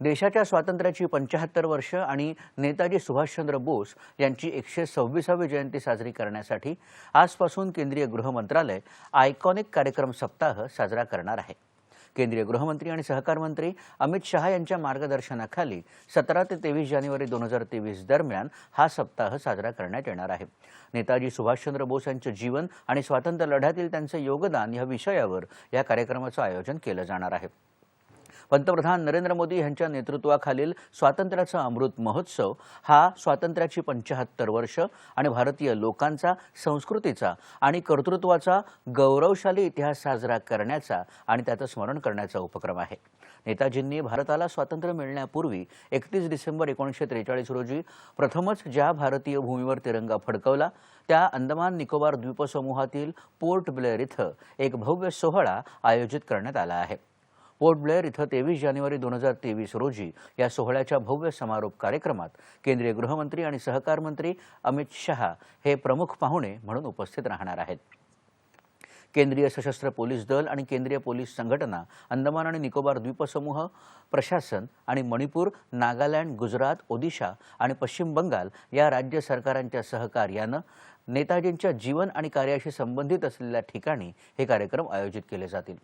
देशाच्या स्वातंत्र्याची पंच्याहत्तर वर्ष आणि नेताजी सुभाषचंद्र बोस यांची एकशे सव्वीसावी जयंती साजरी करण्यासाठी आजपासून केंद्रीय गृह मंत्रालय आयकॉनिक कार्यक्रम सप्ताह साजरा करणार आहे. केंद्रीय गृहमंत्री आणि सहकार मंत्री अमित शहा यांच्या मार्गदर्शनाखाली सतरा ते तेवीस जानेवारी दोन हजार तेवीस दरम्यान हा सप्ताह साजरा करण्यात येणार आहे. नेताजी सुभाषचंद्र बोस यांचं जीवन आणि स्वातंत्र्य लढ्यातील त्यांचं योगदान या विषयावर या कार्यक्रमाचं आयोजन केलं जाणार आहे. पंतप्रधान नरेंद्र मोदी यांच्या नेतृत्वाखालील स्वातंत्र्याचा अमृत महोत्सव हा स्वातंत्र्याची पंच्याहत्तर वर्ष आणि भारतीय लोकांचा संस्कृतीचा आणि कर्तृत्वाचा गौरवशाली इतिहास साजरा करण्याचा आणि त्याचं स्मरण करण्याचा उपक्रम आहे. नेताजींनी भारताला स्वातंत्र्य मिळण्यापूर्वी एकतीस डिसेंबर एकोणीसशे त्रेचाळीस रोजी प्रथमच ज्या भारतीय भूमीवर तिरंगा फडकवला त्या अंदमान निकोबार द्वीपसमूहातील पोर्ट ब्लेअर इथं एक भव्य सोहळा आयोजित करण्यात आला आहे. पोर्ट ब्लेअर इथं तेवीस जानेवारी दोन हजार तेवीस रोजी या सोहळ्याच्या भव्य समारोप कार्यक्रमात केंद्रीय गृहमंत्री आणि सहकार मंत्री अमित शहा हे प्रमुख पाहुणे म्हणून उपस्थित राहणार आहेत. केंद्रीय सशस्त्र पोलीस दल आणि केंद्रीय पोलीस संघटना अंदमान आणि निकोबार द्वीपसमूह प्रशासन आणि मणिपूर नागालँड गुजरात ओदिशा आणि पश्चिम बंगाल या राज्य सरकारांच्या सहकार्यानं नेताजींच्या जीवन आणि कार्याशी संबंधित असलेल्या ठिकाणी हे कार्यक्रम आयोजित केले जातील.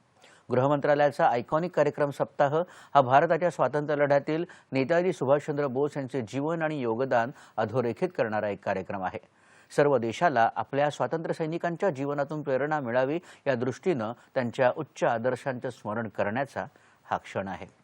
गृहमंत्रालयाचा आयकॉनिक कार्यक्रम सप्ताह हा भारताच्या स्वातंत्र्य लढ्यातील नेताजी सुभाषचंद्र बोस यांचे जीवन आणि योगदान अधोरेखित करणारा एक कार्यक्रम आहे. सर्व देशाला आपल्या स्वातंत्र्य सैनिकांच्या जीवनातून प्रेरणा मिळावी या दृष्टीनं त्यांच्या उच्च आदर्शांचं स्मरण करण्याचा हा क्षण आहे.